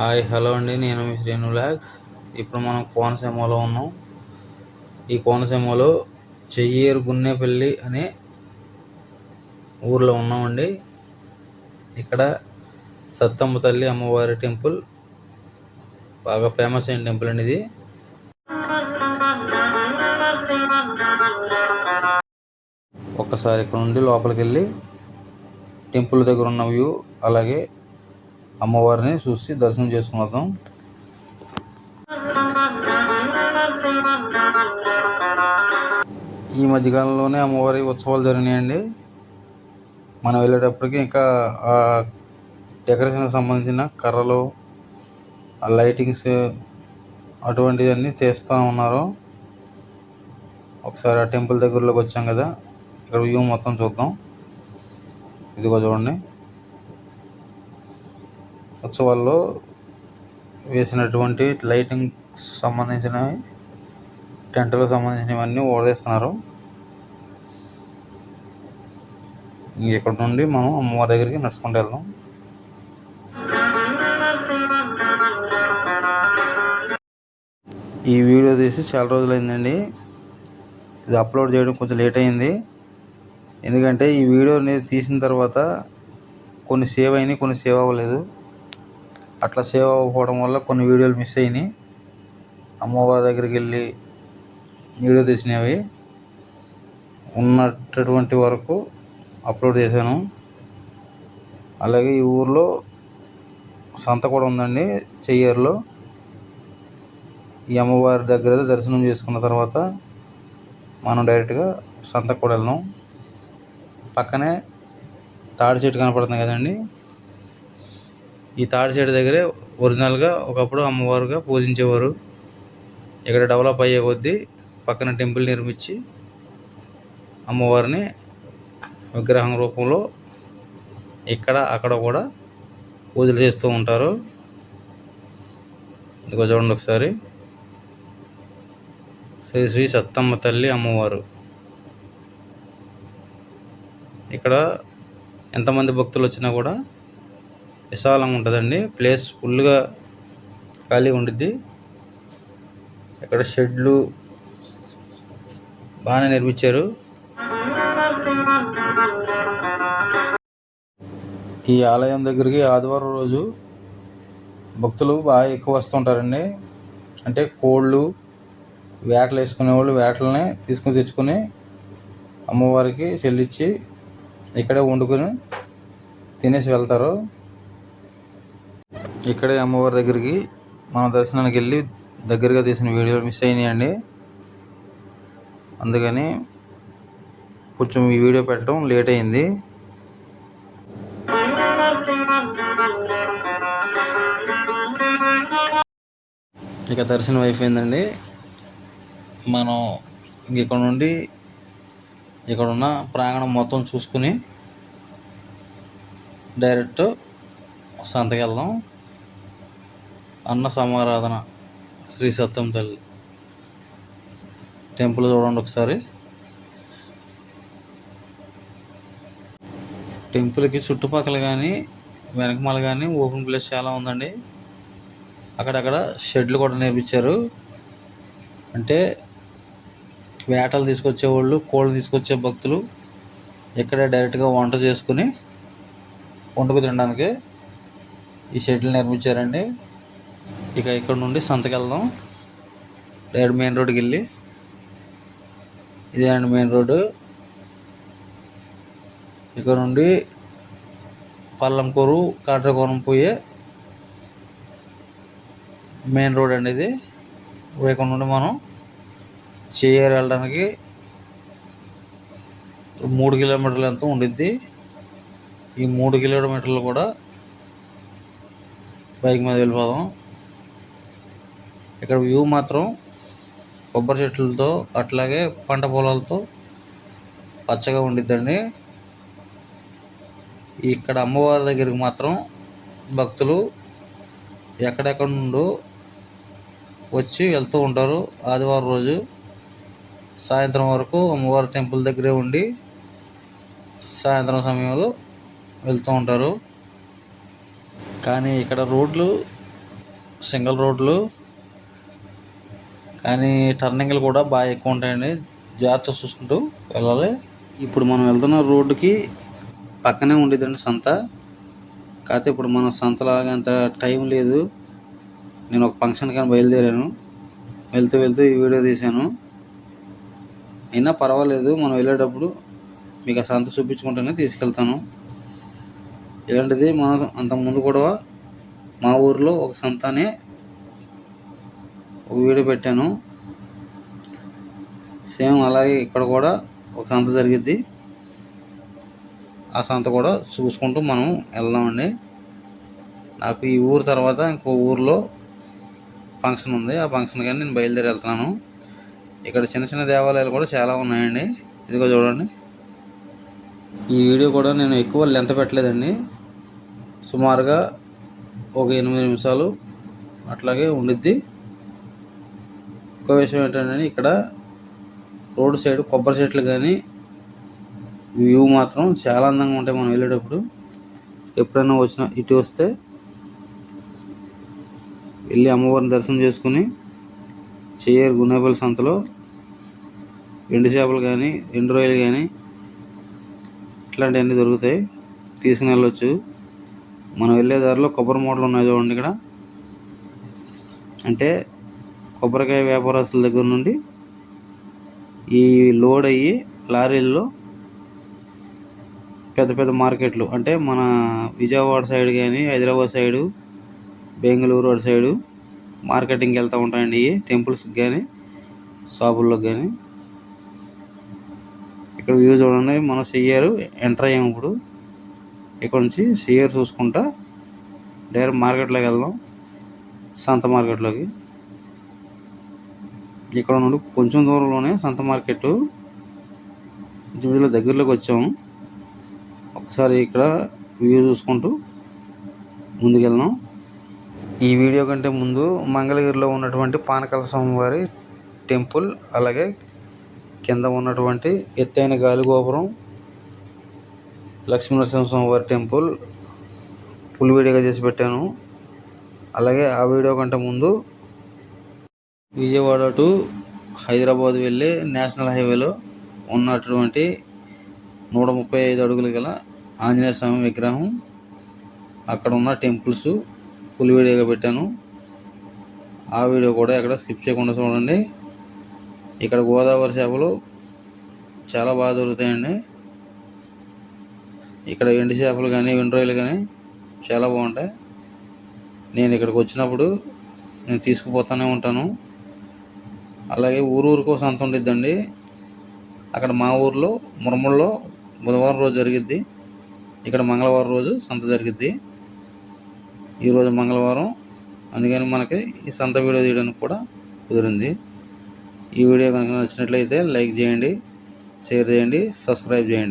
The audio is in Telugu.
హాయ్ హలో అండి. నేను మీ శ్రీను లాక్స్ ఇప్పుడు మనం కోనసీమలో ఉన్నాం. ఈ కోనసీమలో చెయ్యేరు గున్నేపల్లి అనే ఊర్లో ఉన్నామండి. ఇక్కడ సత్తమ్మ తల్లి అమ్మవారి టెంపుల్ బాగా ఫేమస్ అయిన టెంపుల్ అండి ఇది. ఒక్కసారి ఇక్కడ నుండి లోపలికి వెళ్ళి టెంపుల్ దగ్గర ఉన్న వ్యూ అలాగే అమ్మవారిని చూసి దర్శనం చేసుకుని ఈ మధ్యకాలంలోనే అమ్మవారి ఉత్సవాలు జరిగినాయండి. మనం వెళ్ళేటప్పటికి ఇంకా డెకరేషన్కి సంబంధించిన కర్రలు ఆ లైటింగ్స్ అటువంటివన్నీ చేస్తూ ఉన్నారు. ఒకసారి ఆ టెంపుల్ దగ్గరలోకి వచ్చాం కదా. ఇక్కడ వ్యూ మొత్తం చూద్దాం. ఇదిగో చూడండి. ఉత్సవాల్లో వేసినటువంటి లైటింగ్ సంబంధించినవి టెంట్లకు సంబంధించినవన్నీ ఓడదీస్తున్నారు. ఇక్కడ నుండి మనం అమ్మవారి దగ్గరికి నడుచుకుంటూ వెళ్దాం. ఈ వీడియో తీసి చాలా రోజులైందండి. ఇది అప్లోడ్ చేయడం కొంచెం లేట్ అయింది. ఎందుకంటే ఈ వీడియో అనేది తీసిన తర్వాత కొన్ని సేవ్ అయినాయి కొన్ని సేవ్ అవ్వలేదు. అట్లా సేవ్ అవ్వకపోవడం వల్ల కొన్ని వీడియోలు మిస్ అయినాయి. అమ్మవారి దగ్గరికి వెళ్ళి వీడియో తీసినవి ఉన్నటువంటి వరకు అప్లోడ్ చేశాను. అలాగే ఈ ఊర్లో సంత కూడా ఉందండి చెయ్యర్లో. ఈ అమ్మవారి దగ్గర దర్శనం చేసుకున్న తర్వాత మనం డైరెక్ట్గా సంతకు కూడా వెళ్దాం. పక్కనే తాడి చెట్టు కనపడుతుంది కదండి. ఈ తాడి సైడ్ దగ్గరే ఒరిజినల్గా ఒకప్పుడు అమ్మవారుగా పూజించేవారు. ఇక్కడ డెవలప్ అయ్యే కొద్దీ పక్కన టెంపుల్ నిర్మించి అమ్మవారిని విగ్రహం రూపంలో ఇక్కడ అక్కడ కూడా పూజలు చేస్తూ ఉంటారు. ఇదిగో చూడండి ఒకసారి. శ్రీ శ్రీ సత్తమ్మ తల్లి అమ్మవారు. ఇక్కడ ఎంతమంది భక్తులు వచ్చినా కూడా విశాలంగా ఉంటుందండి. ప్లేస్ ఫుల్గా ఖాళీగా ఉండిద్ది. ఇక్కడ షెడ్లు బాగానే నిర్మించారు. ఈ ఆలయం దగ్గరికి ఆదివారం రోజు భక్తులు బాగా ఎక్కువ వస్తుంటారండి అంటే కోళ్ళు వేటలు వేసుకునే వాళ్ళు వేటలని తీసుకుని తెచ్చుకొని అమ్మవారికి చెల్లించి ఇక్కడే వండుకొని తినేసి వెళ్తారు. ఇక్కడే అమ్మవారి దగ్గరికి మన దర్శనానికి వెళ్ళి దగ్గరగా తీసిన వీడియోలు మిస్ అయినాయండి. అందుకని కొంచెం ఈ వీడియో పెట్టడం లేట్ అయింది. ఇక దర్శనం అయిపోయిందండి. మనం ఇక్కడ నుండి ఇక్కడ ఉన్న ప్రాంగణం మొత్తం చూసుకుని డైరెక్ట్ సంతకెళ్దాం అన్న సమారాధన శ్రీ సత్యం తల్లి. టెంపుల్ చూడండి ఒకసారి. టెంపుల్కి చుట్టుపక్కల కానీ వెనకమాల కానీ ఓపెన్ ప్లేస్ చాలా ఉందండి. అక్కడక్కడ షెడ్లు కూడా నేర్పించారు. అంటే వేటలు తీసుకొచ్చేవాళ్ళు కోళ్ళు తీసుకొచ్చే భక్తులు ఇక్కడే డైరెక్ట్గా వంట చేసుకుని వండుకు తినడానికి ఈ షెడ్లు నిర్మించారండి ఇక ఇక్కడ నుండి సంతకి వెళ్దాం డైరెక్ట్ మెయిన్ రోడ్కి వెళ్ళి. ఇదేనండి మెయిన్ రోడ్డు ఇక్కడ నుండి పల్లంకూరు కాట్రకోణం పోయే మెయిన్ రోడ్ అండి ఇది. ఇప్పుడు ఇక్కడ నుండి మనం చేయర్ వెళ్ళడానికి మూడు కిలోమీటర్లు ఎంత ఉండిద్ది. ఈ మూడు కిలోమీటర్లు కూడా బైక్ మీద వెళ్ళిపోదాం. ఇక్కడ వ్యూ మాత్రం కొబ్బరి చెట్లతో అట్లాగే పంట పొలాలతో పచ్చగా ఉండిద్దండి. ఇక్కడ అమ్మవారి దగ్గరికి మాత్రం భక్తులు ఎక్కడెక్కడ నుండో వచ్చి వెళ్తూ ఉంటారు. ఆదివారం రోజు సాయంత్రం వరకు అమ్మవారి టెంపుల్ దగ్గరే ఉండి సాయంత్రం సమయంలో వెళ్తూ ఉంటారు. కానీ ఇక్కడ రోడ్లు సింగిల్ రోడ్లు కానీ టర్నింగ్లు కూడా బాగా ఎక్కువ ఉంటాయండి. జాగ్రత్త చూసుకుంటూ వెళ్ళాలి. ఇప్పుడు మనం వెళ్తున్న రోడ్డుకి పక్కనే ఉండేదండి సంత. కాకపోతే ఇప్పుడు మన సంతలాగా అంత టైం లేదు. నేను ఒక ఫంక్షన్ కానీ బయలుదేరాను. వెళ్తూ వెళ్తూ ఈ వీడియో తీశాను. అయినా పర్వాలేదు మనం వెళ్ళేటప్పుడు మీకు ఆ సంత చూపించుకుంటూనే తీసుకెళ్తాను. ఇలాంటిది మనం అంతకుముందు కూడా మా ఊర్లో ఒక సంతనే ఒక వీడియో పెట్టాను. సేమ్ అలాగే ఇక్కడ కూడా ఒక సంత జరిగిద్ది. ఆ సంత కూడా చూసుకుంటూ మనం వెళ్దామండి. నాకు ఈ ఊరు తర్వాత ఇంకో ఊర్లో ఫంక్షన్ ఉంది. ఆ ఫంక్షన్ కానీ నేను బయలుదేరి వెళ్తున్నాను. ఇక్కడ చిన్న చిన్న దేవాలయాలు కూడా చాలా ఉన్నాయండి. ఇదిగో చూడండి. ఈ వీడియో కూడా నేను ఎక్కువ లెంత్ పెట్టలేదండి. సుమారుగా ఒక ఎనిమిది నిమిషాలు అట్లాగే ఉండిద్ది. ఇంకో విషయం ఏంటంటే ఇక్కడ రోడ్ సైడ్ కొబ్బరి చెట్లు కానీ వ్యూ మాత్రం చాలా అందంగా ఉంటాయి మనం వెళ్ళేటప్పుడు. ఎప్పుడైనా వచ్చిన ఇటు వస్తే వెళ్ళి అమ్మవారిని దర్శనం చేసుకుని చేయరు గునేపల్లి సంతలో ఎండు చేపలు కానీ ఎండు రొయ్యలు కానీ ఇట్లాంటివన్నీ దొరుకుతాయి. తీసుకుని వెళ్ళొచ్చు. మనం వెళ్ళే దారిలో కొబ్బరి మూటలు ఉన్నాయి చూడండి ఇక్కడ. అంటే కొబ్బరికాయ వ్యాపారస్తుల దగ్గర నుండి ఈ లోడ్ అయ్యి లారీల్లో పెద్ద పెద్ద మార్కెట్లు అంటే మన విజయవాడ సైడ్ కానీ హైదరాబాద్ సైడు బెంగళూరు అటు సైడు మార్కెటింగ్కి వెళ్తూ ఉంటాయండి. ఇవి టెంపుల్స్కి కానీ షాపుల్లోకి కానీ ఇక్కడ వ్యూ చూడండి మనం సిఆర్ ఎంటర్ అయ్యాము ఇప్పుడు. ఇక్కడ నుంచి సిఆర్ చూసుకుంటా డైరెక్ట్ మార్కెట్లోకి వెళ్దాం సంత మార్కెట్లోకి. ఇక్కడ నుండి కొంచెం దూరంలోనే సంత మార్కెట్. ఇంచుమించులో దగ్గరలోకి వచ్చాము ఒకసారి ఇక్కడ వ్యూ చూసుకుంటూ ముందుకెళ్దాం. ఈ వీడియో కంటే ముందు మంగళగిరిలో ఉన్నటువంటి పానకల స్వామివారి టెంపుల్ అలాగే కింద ఉన్నటువంటి ఎత్తైన గాలిగోపురం లక్ష్మీనరసింహ స్వామివారి టెంపుల్ ఫుల్ వీడియోగా చేసి పెట్టాను. అలాగే ఆ వీడియో కంటే ముందు విజయవాడ టు హైదరాబాద్ వెళ్ళే నేషనల్ హైవేలో ఉన్నటువంటి నూట ముప్పై ఐదు అడుగులు గల ఆంజనేయ స్వామి విగ్రహం. అక్కడ ఉన్న టెంపుల్స్ ఫుల్ వీడియోగా పెట్టాను. ఆ వీడియో కూడా ఎక్కడ స్కిప్ చేయకుండా చూడండి. ఇక్కడ గోదావరి చేపలు చాలా బాగా దొరుకుతాయండి. ఇక్కడ ఎండు చేపలు కానీ వెండ్రాయిలు కానీ చాలా బాగుంటాయి. నేను ఇక్కడికి వచ్చినప్పుడు నేను తీసుకుపోతూనే ఉంటాను. అలాగే ఊరు ఊరికో సంత ఉండిద్దండి. అక్కడ మా ఊర్లో మురముల్లో బుధవారం రోజు జరిగిద్ది. ఇక్కడ మంగళవారం రోజు సంత జరిగిద్ది. ఈరోజు మంగళవారం. అందుకని మనకి ఈ సంత వీడియో తీయడానికి కూడా కుదిరింది. ఈ వీడియో కనుక నచ్చినట్లయితే లైక్ చేయండి షేర్ చేయండి సబ్స్క్రైబ్ చేయండి.